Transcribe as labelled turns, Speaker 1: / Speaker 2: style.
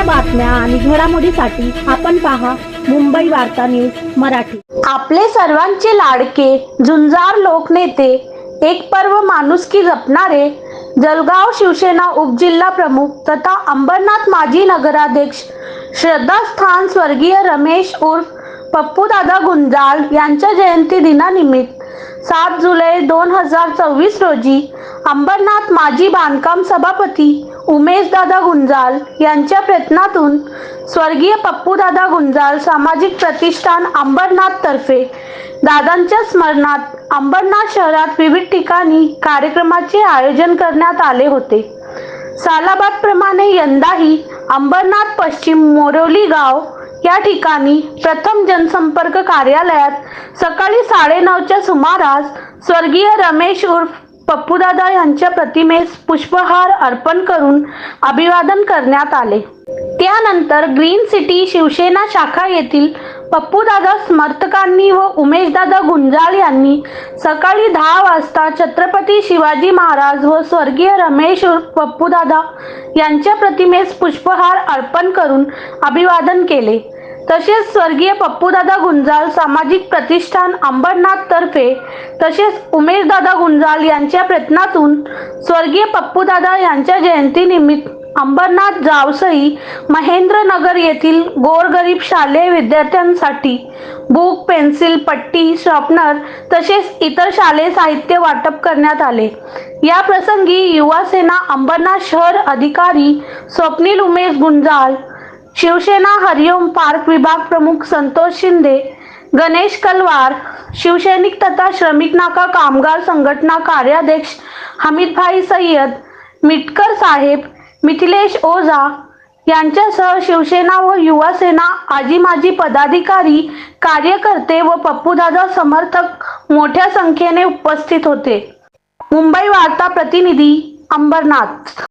Speaker 1: ताज्या बातम्या आणि घडामोडीसाठी आपण पहा मुंबई वार्ता न्यूज मराठी.
Speaker 2: आपले सर्वांचे लाडके झुंजार लोकनेते एक पर्व माणुसकी जपणारे जळगाव शिवसेना उपजिल्हा प्रमुख तथा अंबरनाथ माजी नगराध्यक्ष श्रद्धास्थान स्वर्गीय रमेश उर्फ पप्पूदादा गुंजाळ यांच्या जयंती दिनानिमित्त सात जुलै दोन हजार चोवीस रोजी अंबरनाथ माजी बांधकाम सभापती उमेशदादा गुंजाल यांच्या प्रयत्नातून स्वर्गीय पप्पूदादा गुंजाल सामाजिक प्रतिष्ठान अंबरनाथ तर्फे दादांच्या स्मरणात अंबरनाथ शहरात विविध ठिकाणी कार्यक्रमाचे आयोजन करण्यात आले होते. सालाबादप्रमाणे यंदाही अंबरनाथ पश्चिम मोरवली गाव या ठिकाणी प्रथम जनसंपर्क कार्यालयात सकाळी साडेनऊच्या सुमारास स्वर्गीय रमेश उर्फ पप्पूदादा यांच्या प्रतिमेस पुष्पहार अर्पण करून अभिवादन करण्यात आले. त्यानंतर ग्रीन सिटी शिवसेना शाखा येथील पप्पूदादा समर्थकांनी व उमेशदादा गुंजाळ यांनी सकाळी दहा वाजता छत्रपती शिवाजी महाराज व स्वर्गीय रमेश पप्पूदादा यांच्या प्रतिमेस पुष्पहार अर्पण करून अभिवादन केले. तसेच स्वर्गीय पप्पूदादा गुंजाल सामाजिक प्रतिष्ठान अंबरनाथ तर्फे तसेच उमेशदादा गुंजाल यांच्या प्रयत्नातून स्वर्गीय पप्पूदादा यांच्या जयंतीनिमित्त अंबरनाथ जावसई महेंद्रनगर येथील गोरगरीब शालेय विद्यार्थ्यांसाठी बुक पेन्सिल पट्टी शॉपनर तसेच इतर शालेय साहित्य वाटप करण्यात आले. या प्रसंगी युवा सेना अंबरनाथ शहर अधिकारी स्वप्नील उमेश गुंजाल शिवसेना हरिओम पार्क विभाग प्रमुख संतोष शिंदे गणेश कलवार शिवसैनिक तथा श्रमिक नाका कामगार संघटना कार्याध्यक्ष हमीदभाई सय्यद मिटकर साहेब मिथिलेश ओझा यांच्यासह शिवसेना व युवा सेना आजी माजी पदाधिकारी कार्यकर्ते व पप्पूदादा समर्थक मोठ्या संख्येने उपस्थित होते. मुंबई वार्ता प्रतिनिधी अंबरनाथ